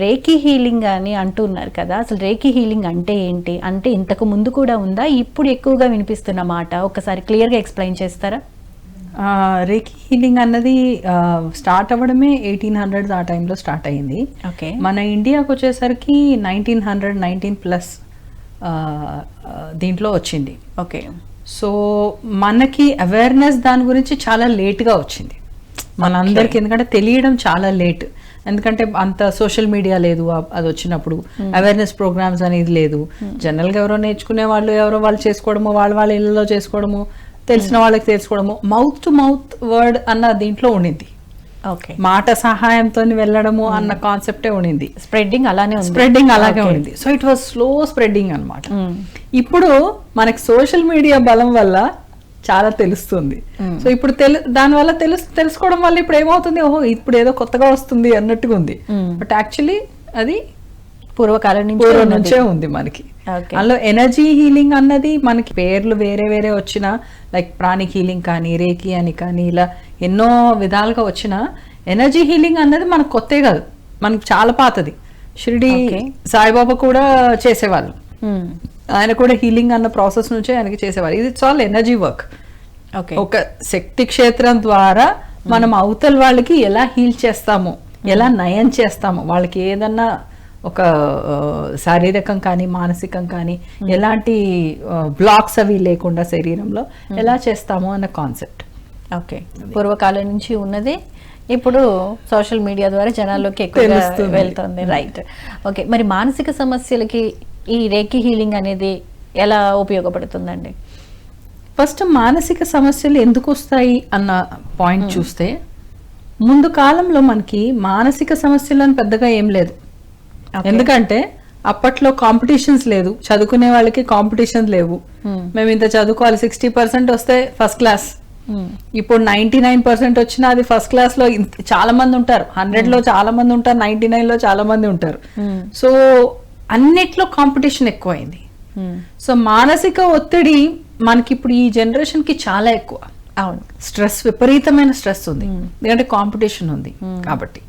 రేకి healing అని అంటున్నారు కదా. అసలు రేకి హీలింగ్ అంటే ఏంటి? అంటే ఇంతకు ముందు కూడా ఉందా? ఇప్పుడు ఎక్కువగా వినిపిస్తున్న మాట ఒకసారి క్లియర్గా ఎక్స్ప్లెయిన్ చేస్తారా? రేకి హీలింగ్ అన్నది స్టార్ట్ అవ్వడమే ఎయిటీన్ హండ్రెడ్ ఆ టైంలో స్టార్ట్ అయింది ఓకే. మన ఇండియాకి వచ్చేసరికి నైన్టీన్ హండ్రెడ్ నైన్టీన్ ప్లస్ దీంట్లో వచ్చింది. ఓకే. సో మనకి అవేర్నెస్ దాని గురించి చాలా లేట్గా వచ్చింది. మనందరికి ఎందుకంటే తెలియడం చాలా లేట్ ఎందుకంటే అంత సోషల్ మీడియా లేదు అది వచ్చినప్పుడు. అవేర్నెస్ ప్రోగ్రామ్స్ అనేది లేదు. జనరల్గా ఎవరో నేర్చుకునే వాళ్ళు ఎవరో వాళ్ళు చేసుకోవడము వాళ్ళ వాళ్ళ ఇళ్ళలో చేసుకోవడము తెలిసిన వాళ్ళకి తెలుసుకోవడము మౌత్ టు మౌత్ వర్డ్ అన్న దీంట్లో ఉండింది. ఓకే మాట సహాయంతో వెళ్ళడము అన్న కాన్సెప్టే ఉండింది. స్ప్రెడ్డింగ్ అలానే ఉంది. స్ప్రెడ్డింగ్ అలాగే ఉండింది. So it was slow spreading అన్నమాట. మ్మ్. ఇప్పుడు మనకి సోషల్ మీడియా బలం వల్ల చాలా తెలుస్తుంది. సో ఇప్పుడు తెలు దాని వల్ల తెలుసు తెలుసుకోవడం వల్ల ఇప్పుడు ఏమవుతుంది? ఓహో ఇప్పుడు ఏదో కొత్తగా వస్తుంది అన్నట్టుగా ఉంది. బట్ యాక్చువల్లీ అది పూర్వకాలం నుంచి పూర్వం. నుంచే ఉంది మనకి. అందులో ఎనర్జీ హీలింగ్ అన్నది మనకి పేర్లు వేరే వేరే వచ్చిన లైక్ ప్రాణిక్ హీలింగ్ కానీ రేకి అని కానీ ఇలా ఎన్నో విధాలుగా వచ్చిన ఎనర్జీ హీలింగ్ అన్నది మనకు కొత్తే కాదు. మనకి చాలా పాతది. షిరిడి. సాయిబాబా కూడా చేసేవాళ్ళు. ఆయన కూడా హీలింగ్ అన్న ప్రాసెస్ నుంచే ఆయనకి చేసేవారు. ఇది చాలా ఎనర్జీ వర్క్. ఓకే. ఒక శక్తి క్షేత్రం ద్వారా మనం అవతల వాళ్ళకి ఎలా హీల్ చేస్తాము ఎలా నయం చేస్తాము వాళ్ళకి ఏదన్నా ఒక శారీరకం కానీ మానసికం కానీ ఎలాంటి బ్లాక్స్ అవి లేకుండా శరీరంలో ఎలా చేస్తాము అన్న కాన్సెప్ట్. ఓకే. పూర్వకాలం నుంచి ఉన్నది. ఇప్పుడు సోషల్ మీడియా ద్వారా జనాల్లోకి తెలుస్తుంది. వెళ్తుంది. రైట్. ఓకే. మరి మానసిక సమస్యలకి ఈ రేకి హీలింగ్ అనేది ఎలా ఉపయోగపడుతుందండి? ఫస్ట్ మానసిక సమస్యలు ఎందుకు వస్తాయి అన్న పాయింట్ చూస్తే ముందు కాలంలో మనకి మానసిక సమస్యలను పెద్దగా ఏం లేదు. ఎందుకంటే అప్పట్లో కాంపిటీషన్స్ లేదు. చదువుకునే వాళ్ళకి కాంపిటీషన్ లేవు. మేము. ఇంత చదువుకోవాలి సిక్స్టీ పర్సెంట్ వస్తే ఫస్ట్ క్లాస్. ఇప్పుడు నైన్టీ నైన్ పర్సెంట్ వచ్చినా అది ఫస్ట్ క్లాస్లో చాలా మంది ఉంటారు. హండ్రెడ్లో చాలా మంది ఉంటారు. నైన్టీ నైన్లో చాలా మంది ఉంటారు. సో అన్నిట్లో కాంపిటీషన్ ఎక్కువైంది. సో మానసిక ఒత్తిడి మనకి ఇప్పుడు ఈ జనరేషన్కి చాలా ఎక్కువ. అవును. స్ట్రెస్ విపరీతమైన స్ట్రెస్ ఉంది. ఎందుకంటే కాంపిటీషన్ ఉంది కాబట్టి.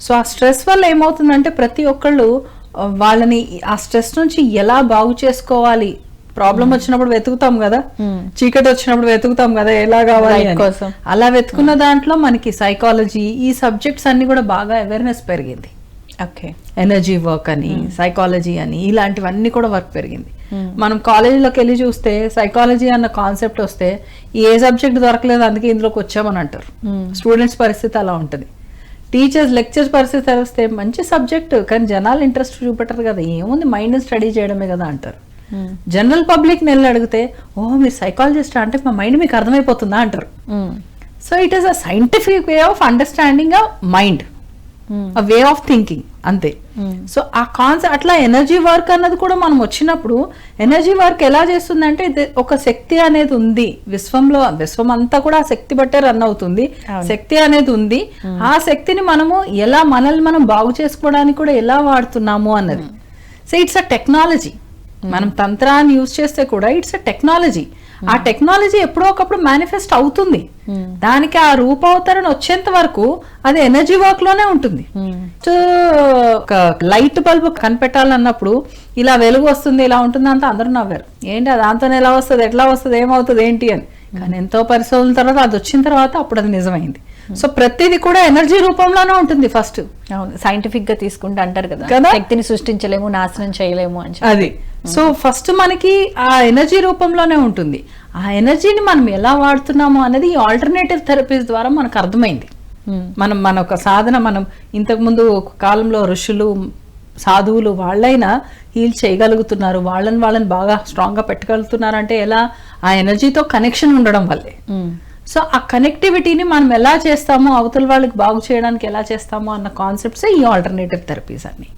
సో ఆ స్ట్రెస్ వల్ల ఏమవుతుందంటే ప్రతి ఒక్కళ్ళు వాళ్ళని ఆ స్ట్రెస్ నుంచి ఎలా బాగు చేసుకోవాలి? ప్రాబ్లం వచ్చినప్పుడు వెతుకుతాం కదా. Hmm. చీకటి వచ్చినప్పుడు వెతుకుతాం కదా ఎలా కావాలి. అలా వెతుకున్న దాంట్లో మనకి సైకాలజీ ఈ సబ్జెక్ట్స్ అన్ని కూడా బాగా అవేర్నెస్ పెరిగింది. ఓకే ఎనర్జీ వర్క్ అని సైకాలజీ అని ఇలాంటివన్నీ కూడా వర్క్ పెరిగింది. మనం కాలేజీలోకి వెళ్ళి చూస్తే సైకాలజీ అన్న కాన్సెప్ట్ వస్తే ఏ సబ్జెక్ట్ దొరకలేదు అందుకే ఇందులోకి వచ్చామని అంటారు. స్టూడెంట్స్ పరిస్థితి అలా ఉంటుంది. టీచర్స్ లెక్చర్స్ పరిస్థితి వస్తే మంచి సబ్జెక్ట్ కానీ జనాలు ఇంట్రెస్ట్ చూపెట్టరు కదా ఏముంది మైండ్ స్టడీ చేయడమే కదా అంటారు. జనరల్ పబ్లిక్ నెల్లి అడిగితే ఓ మీరు సైకాలజిస్ట్ అంటే మా మైండ్ మీకు అర్థమైపోతుందా? అంటారు. So it is a scientific way of understanding a mind way of thinking అంతే. సో ఆ కాన్సెప్ట్ అట్లా ఎనర్జీ వర్క్ అన్నది కూడా మనం వచ్చినప్పుడు ఎనర్జీ వర్క్ ఎలా చేస్తుందంటే ఇది ఒక శక్తి అనేది ఉంది. విశ్వంలో విశ్వం అంతా కూడా ఆ శక్తి బట్టే రన్ అవుతుంది. శక్తి అనేది ఉంది. ఆ శక్తిని మనము ఎలా మనల్ని మనం బాగు చేసుకోవడానికి కూడా ఎలా వాడుతున్నాము అన్నది. సో ఇట్స్ అ టెక్నాలజీ మనం తంత్రాన్ని యూజ్ చేస్తే కూడా ఇట్స్ అ టెక్నాలజీ. ఆ టెక్నాలజీ ఎప్పుడో ఒకప్పుడు మేనిఫెస్ట్ అవుతుంది. Hmm. దానికి ఆ రూపావతరణ వచ్చేంత వరకు అది ఎనర్జీ వర్క్లోనే ఉంటుంది. సో ఒక లైట్ బల్బ్ కనిపెట్టాలన్నప్పుడు ఇలా వెలుగు వస్తుంది ఇలా ఉంటుంది అంతా అందరూ నవ్వారు. ఏంటి అది దాంతో ఎలా వస్తుంది ఎట్లా వస్తుంది ఏమవుతుంది ఏంటి అని. కానీ ఎంతో పరిశోధన తర్వాత అది వచ్చిన తర్వాత అప్పుడు అది నిజమైంది. సో ప్రతిదీ కూడా ఎనర్జీ రూపంలోనే ఉంటుంది ఫస్ట్ అవును సైంటిఫిక్గా తీసుకుంటే అంటారు కదా. కదా? శక్తిని సృష్టించలేము నాశనం చేయలేము అని. అది. సో ఫస్ట్ మనకి ఆ ఎనర్జీ రూపంలోనే ఉంటుంది. ఆ ఎనర్జీని మనం ఎలా వాడుతున్నాము అనేది ఈ ఆల్టర్నేటివ్ థెరపీస్ ద్వారా మనకు అర్థమైంది. మ్మ్. మనం మన ఒక సాధన మనం ఇంతకుముందు ఒక కాలంలో ఋషులు సాధువులు వాళ్ళైనా హీల్ చేయగలుగుతున్నారు. వాళ్ళని వాళ్ళని బాగా స్ట్రాంగ్గా పెట్టగలుగుతున్నారు అంటే ఎలా? ఆ ఎనర్జీతో కనెక్షన్ ఉండడం వల్లే. సో ఆ కనెక్టివిటీని మనం ఎలా చేస్తామో అవతల వాళ్ళకి బాగు చేయడానికి ఎలా చేస్తామో అన్న కాన్సెప్ట్సే ఈ ఆల్టర్నేటివ్ థెరపీస్ అన్ని.